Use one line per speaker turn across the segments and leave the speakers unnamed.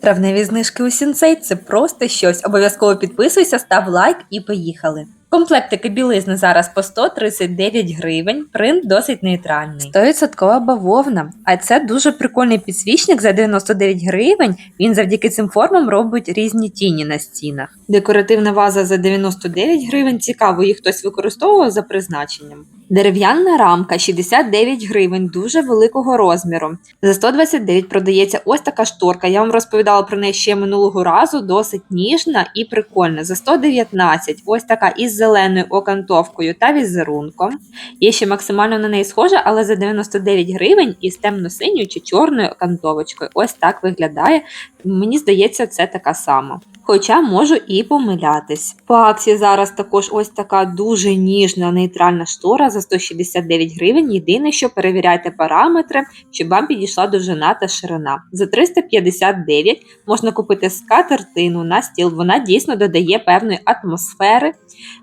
Травневі знижки у Сінцей це просто щось. Обов'язково підписуйся, став лайк і поїхали. Комплектики білизни зараз по 139 гривень, принт досить нейтральний. 100% бавовна. А це дуже прикольний підсвічник за 99 гривень. Він завдяки цим формам робить різні тіні на стінах. Декоративна ваза за 99 гривень. Цікаво, їх хтось використовував за призначенням. Дерев'яна рамка 69 гривень, дуже великого розміру. За 129 продається ось така шторка. Я вам розповідала про неї ще минулого разу, досить ніжна і прикольна. За 119 ось така із зеленою окантовкою та візерунком. Є ще максимально на неї схожа, але за 99 гривень із темно-синьою чи чорною окантовочкою. Ось так виглядає. Мені здається, це така сама. Хоча можу і помилятись. По акції зараз також ось така дуже ніжна нейтральна штора за 169 гривень. Єдине, що перевіряйте параметри, щоб вам підійшла довжина та ширина. За 359 можна купити скатертину на стіл. Вона дійсно додає певної атмосфери.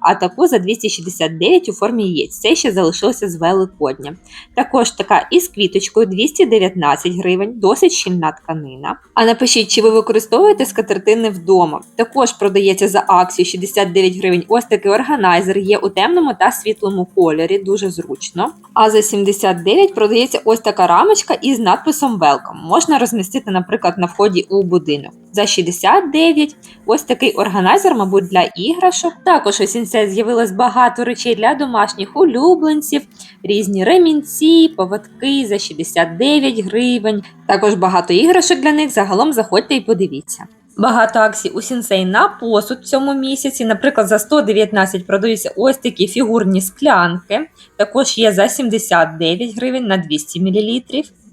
А таку за 269 у формі яєць. Це ще залишилося з Великодня. Також така із квіточкою 219 гривень, досить щільна тканина. А напишіть, чи ви використовуєте скатертини вдома. Також продається за акцію 69 гривень. Ось такий органайзер є у темному та світлому кольорі, дуже зручно. А за 79 продається ось така рамочка із надписом Welcome. Можна розмістити, наприклад, на вході у будинок. За 69 ось такий органайзер, мабуть, для іграшок. Також у сінце з'явилось багато речей для домашніх улюбленців, різні ремінці, поводки за 69 гривень. Також багато іграшок для них. Загалом заходьте і подивіться. Багато акцій у Сінсей на посуд в цьому місяці. Наприклад, за 119 продаються ось такі фігурні склянки. Також є за 79 гривень на 200 мл.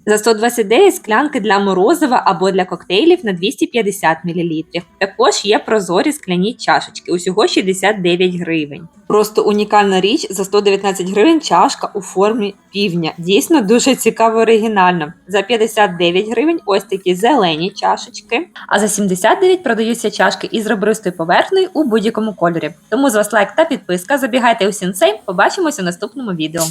За 129 склянки для морозива або для коктейлів на 250 мл. Також є прозорі скляні чашечки, усього 69 гривень. Просто унікальна річ за 119 гривень чашка у формі півня. Дійсно дуже цікаво оригінально. За 59 гривень ось такі зелені чашечки. А за 79 продаються чашки із ребристою поверхнею у будь-якому кольорі. Тому з вас лайк та підписка. Забігайте у Сінсей. Побачимося у наступному відео.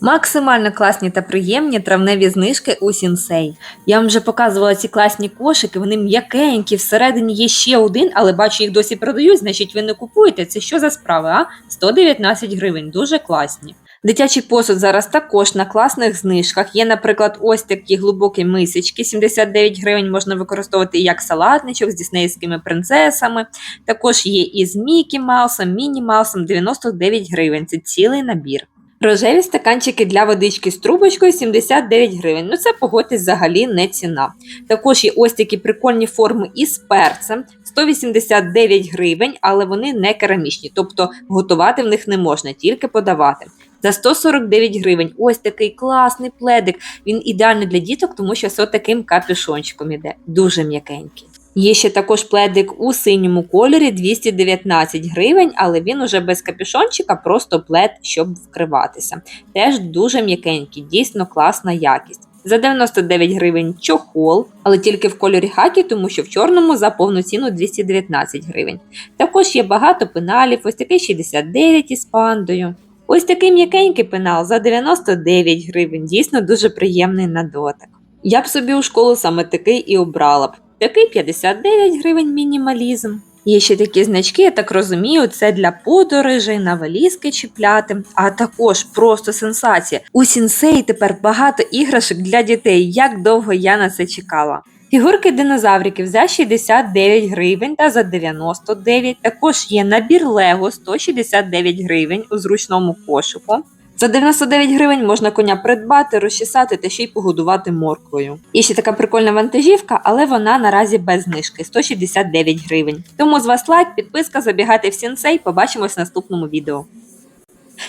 Максимально класні та приємні травневі знижки у Сінсей. Я вам вже показувала ці класні кошики, вони м'якенькі, всередині є ще один, але бачу, їх досі продають, значить ви не купуєте. Це що за справа? а? 119 гривень, дуже класні. Дитячий посуд зараз також на класних знижках. Є, наприклад, ось такі глибокі мисочки. 79 гривень можна використовувати як салатничок з діснеївськими принцесами. Також є і з Мікі Маусом, Міні Маусом 99 гривень. Це цілий набір. Рожеві стаканчики для водички з трубочкою 79 гривень. Ну це погодьтесь взагалі не ціна. Також є ось такі прикольні форми із перцем 189 гривень, але вони не керамічні, тобто готувати в них не можна, тільки подавати. За 149 гривень ось такий класний пледик. Він ідеальний для діток, тому що з таким капюшончиком іде. Дуже м'якенький. Є ще також пледик у синьому кольорі 219 гривень, але він уже без капюшончика, просто плед, щоб вкриватися. Теж дуже м'якенький, дійсно класна якість. За 99 гривень чохол, але тільки в кольорі хакі, тому що в чорному за повну ціну 219 гривень. Також є багато пеналів, ось такий 69 із пандою. Ось такий м'якенький пенал за 99 гривень, дійсно дуже приємний на дотик. Я б собі у школу саме такий і обрала б. Такий 59 гривень мінімалізм. Є ще такі значки, я так розумію, це для подорожей, на валізки чіпляти, а також просто сенсація. У сінсеї тепер багато іграшок для дітей. Як довго я на це чекала. Фігурки динозавриків за 69 гривень та за 99. Також є набір Лего 169 гривень у зручному кошику. За 99 гривень можна коня придбати, розчесати та ще й погодувати морквою. І ще така прикольна вантажівка, але вона наразі без знижки 169 гривень. Тому з вас лайк, підписка, забігайте в сінсей, побачимось в наступному відео.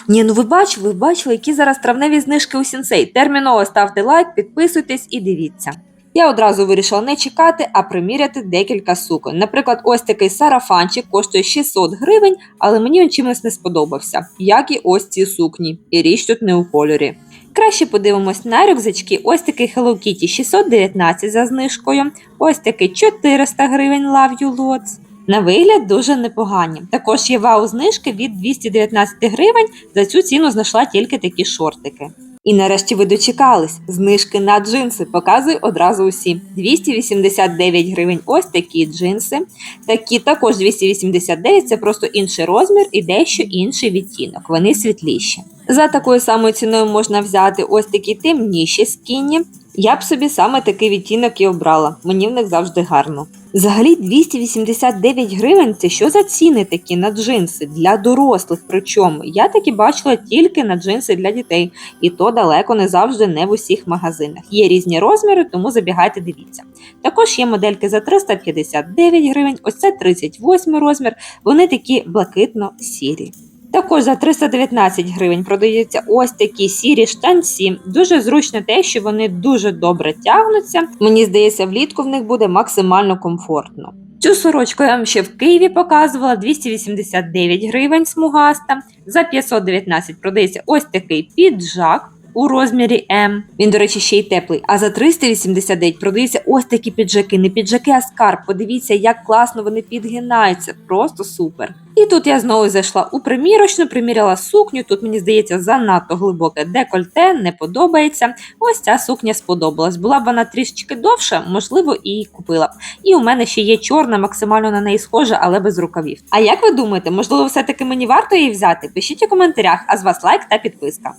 Ні, ну ви бачили, ви бачили, які зараз травневі знижки у сінсей. Терміново ставте лайк, підписуйтесь і дивіться. Я одразу вирішила не чекати, а приміряти декілька суконь. Наприклад, ось такий сарафанчик коштує 600 гривень, але мені він чимось не сподобався, як і ось ці сукні. І річ тут не у кольорі. Краще подивимось на рюкзачки. Ось такий Hello Kitty 619 за знижкою. Ось такий 400 гривень Love You Lots. На вигляд дуже непогані. Також є вау знижки від 219 гривень. За цю ціну знайшла тільки такі шортики. І нарешті ви дочекались. Знижки на джинси. Показую одразу усі. 289 гривень. Ось такі джинси. Такі також 289, це просто інший розмір і дещо інший відтінок. Вони світліші. За такою самою ціною можна взяти ось такі темніші скіні. Я б собі саме такий відтінок і обрала. Мені в них завжди гарно. Взагалі 289 гривень це що за ціни такі на джинси для дорослих? Причому я такі бачила тільки на джинси для дітей, і то далеко не завжди не в усіх магазинах. Є різні розміри, тому забігайте, дивіться. Також є модельки за 359 гривень, ось це 38 розмір. Вони такі блакитно-сірі. Також за 319 гривень продаються ось такі сірі штанці. Дуже зручно те, що вони дуже добре тягнуться. Мені здається, влітку в них буде максимально комфортно. Цю сорочку я вам ще в Києві показувала 289 гривень смугаста. За 519 продається ось такий піджак. У розмірі М. Він, до речі, ще й теплий. А за 389 продаються ось такі піджаки. Не піджаки, а скарб. Подивіться, як класно вони підгинаються. Просто супер. І тут я знову зайшла у примірочну, приміряла сукню. Тут мені здається занадто глибоке декольте, не подобається. Ось ця сукня сподобалась. Була б вона трішечки довша, можливо, і купила б. І у мене ще є чорна, максимально на неї схожа, але без рукавів. А як ви думаєте, можливо, все-таки мені варто її взяти? Пишіть у коментарях, а з вас лайк та підписка.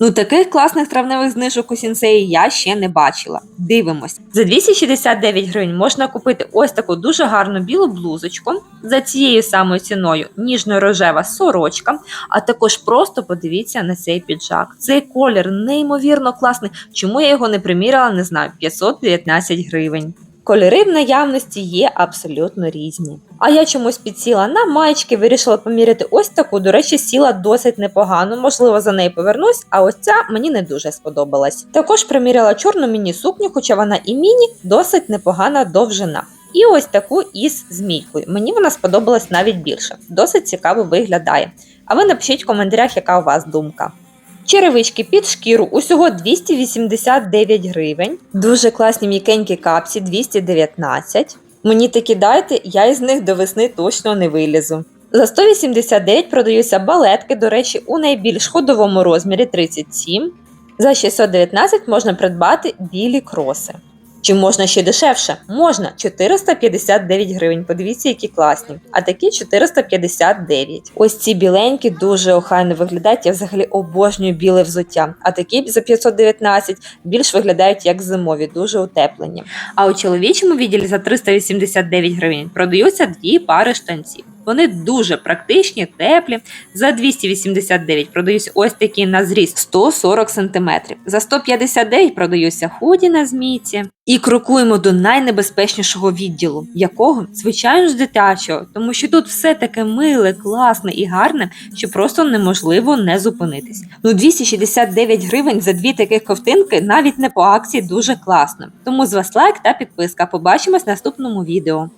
Ну, таких класних травневих знижок у сінсеї я ще не бачила. Дивимось. За 269 гривень можна купити ось таку дуже гарну білу блузочку за цією самою ціною ніжно-рожева сорочка, а також просто подивіться на цей піджак. Цей колір неймовірно класний. Чому я його не приміряла, не знаю. 519 гривень. Кольори в наявності є абсолютно різні. А я чомусь підсіла на маєчки, вирішила поміряти ось таку. До речі, сіла досить непогано, можливо, за неї повернусь, а ось ця мені не дуже сподобалась. Також приміряла чорну міні-сукню, хоча вона і міні, досить непогана довжина. І ось таку із змійкою. Мені вона сподобалась навіть більше. Досить цікаво виглядає. А ви напишіть в коментарях, яка у вас думка. Черевички під шкіру усього 289 гривень. Дуже класні м'якенькі капці 219. Мені такі дайте, я із них до весни точно не вилізу. За 189 продаються балетки, до речі, у найбільш ходовому розмірі 37. За 619 можна придбати білі кроси. Чи можна ще дешевше? Можна 459 гривень. Подивіться, які класні. А такі 459. Ось ці біленькі дуже охайно виглядають. Я взагалі обожнюю біле взуття. А такі за 519 більш виглядають як зимові, дуже утеплені. А у чоловічому відділі за 389 гривень продаються дві пари штанців. Вони дуже практичні, теплі. За 289 продаються ось такі на зріст 140 см. За 159 продаються худі на змійці. І крокуємо до найнебезпечнішого відділу, якого, звичайно ж, дитячого, тому що тут все таке миле, класне і гарне, що просто неможливо не зупинитись. Ну 269 гривень за дві таких ковтинки навіть не по акції дуже класно. Тому з вас лайк та підписка. Побачимось в наступному відео.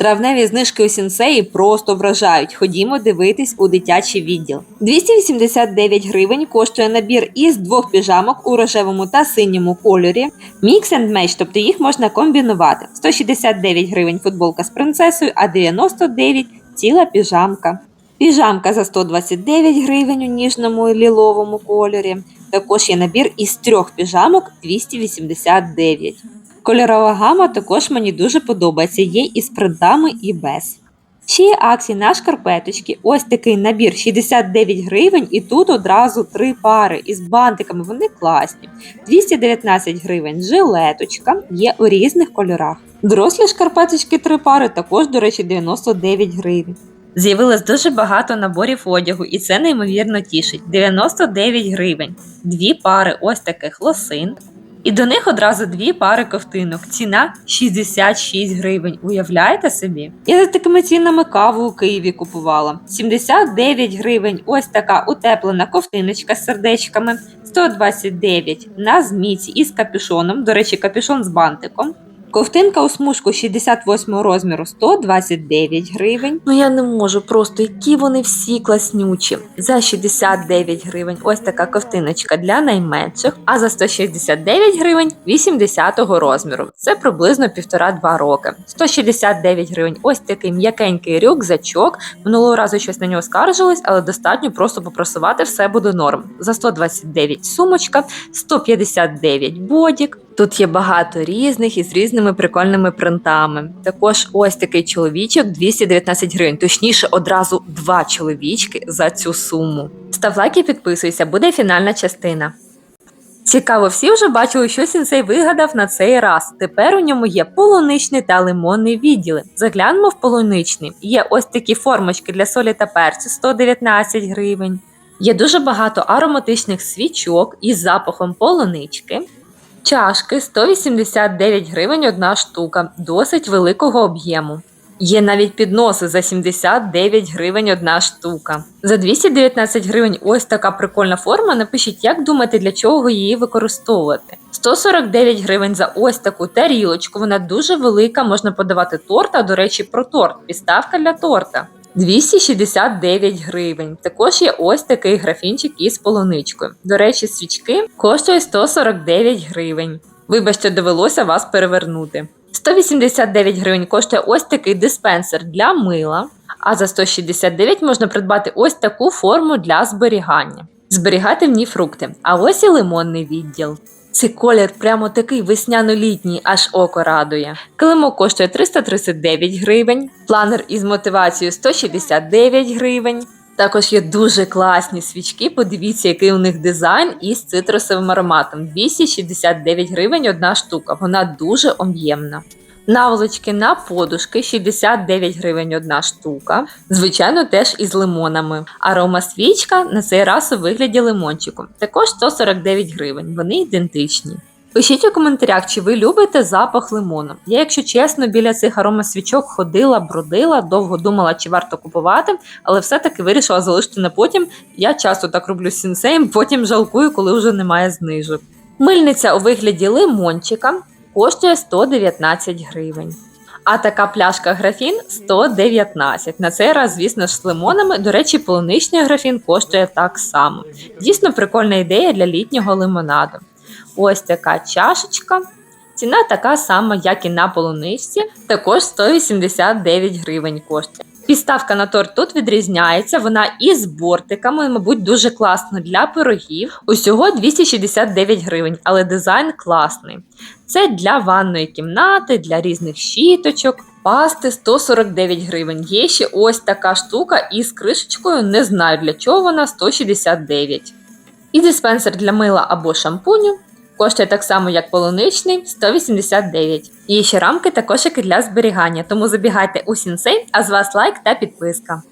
Травневі знижки у сінсеї просто вражають. Ходімо дивитись у дитячий відділ. 289 гривень коштує набір із двох піжамок у рожевому та синьому кольорі. Mix and match, тобто їх можна комбінувати. 169 гривень футболка з принцесою, а 99 ціла піжамка. Піжамка за 129 гривень у ніжному ліловому кольорі. Також є набір із трьох піжамок 289. Кольорова гама також мені дуже подобається, є і з принтами, і без. Ще є акції на шкарпеточки. Ось такий набір 69 гривень, і тут одразу три пари із бантиками. Вони класні. 219 гривень жилеточка є у різних кольорах. Дорослі шкарпеточки три пари також, до речі, 99 гривень. З'явилось дуже багато наборів одягу, і це неймовірно тішить. 99 гривень. Дві пари ось таких лосин. І до них одразу дві пари ковтинок. Ціна 66 гривень. Уявляєте собі? Я за такими цінами каву у Києві купувала. 79 гривень. Ось така утеплена ковтиночка з сердечками. 129 на зміці із капюшоном. До речі, капюшон з бантиком. Ковтинка у смужку 68 розміру 129 гривень. Ну я не можу просто, які вони всі класнючі. За 69 гривень ось така ковтиночка для найменших, а за 169 гривень 80 розміру. Це приблизно 1,5-2 роки. 169 гривень ось такий м'якенький рюкзачок. Минулого разу щось на нього скаржились, але достатньо просто попросувати все буде норм. За 129 сумочка, 159 бодік. Тут є багато різних із різними прикольними принтами. Також ось такий чоловічок 219 гривень, точніше, одразу два чоловічки за цю суму. Став лайк і підписуйся, буде фінальна частина. Цікаво, всі вже бачили, що сінсей вигадав на цей раз. Тепер у ньому є полуничний та лимонний відділи. Заглянемо в полуничний. Є ось такі формочки для солі та перцю 119 гривень. Є дуже багато ароматичних свічок із запахом полунички. Чашки 189 гривень одна штука, досить великого об'єму. Є навіть підноси за 79 гривень одна штука. За 219 гривень ось така прикольна форма. Напишіть, як думаєте, для чого її використовувати. 149 гривень за ось таку тарілочку. Вона дуже велика, можна подавати торт, а до речі, про торт. Підставка для торта. 269 гривень. Також є ось такий графінчик із полуничкою. До речі, свічки коштує 149 гривень. Вибачте, довелося вас перевернути. 189 гривень коштує ось такий диспенсер для мила, а за 169 можна придбати ось таку форму для зберігання. Зберігати в ній фрукти. А ось і лимонний відділ. Цей колір прямо такий весняно-літній, аж око радує. Килимок коштує 339 гривень, планер із мотивацією 169 гривень. Також є дуже класні свічки. Подивіться, який у них дизайн із цитрусовим ароматом. 269 гривень одна штука. Вона дуже об'ємна. Наволочки на подушки 69 гривень одна штука. Звичайно, теж із лимонами. Арома свічка на цей раз у вигляді лимончику. Також 149 гривень. Вони ідентичні. Пишіть у коментарях, чи ви любите запах лимону. Я, якщо чесно, біля цих аромасвічок ходила, бродила, довго думала, чи варто купувати, але все-таки вирішила залишити на потім. Я часто так роблю з сінсеєм, потім жалкую, коли вже немає знижок. Мильниця у вигляді лимончика коштує 119 гривень. А така пляшка графін 119. На цей раз, звісно ж, з лимонами. До речі, полуничний графін коштує так само. Дійсно прикольна ідея для літнього лимонаду. Ось така чашечка. Ціна така сама, як і на полуничці, також 189 гривень коштує. Підставка на торт тут відрізняється, вона із бортиками, мабуть, дуже класно для пирогів. Усього 269 гривень, але дизайн класний. Це для ванної кімнати, для різних щіточок. Пасти 149 гривень. Є ще ось така штука із кришечкою, не знаю для чого вона 169. І диспенсер для мила або шампуню коштує так само, як полуничний 189. І ще рамки та кошики для зберігання, тому забігайте у сінсей, а з вас лайк та підписка.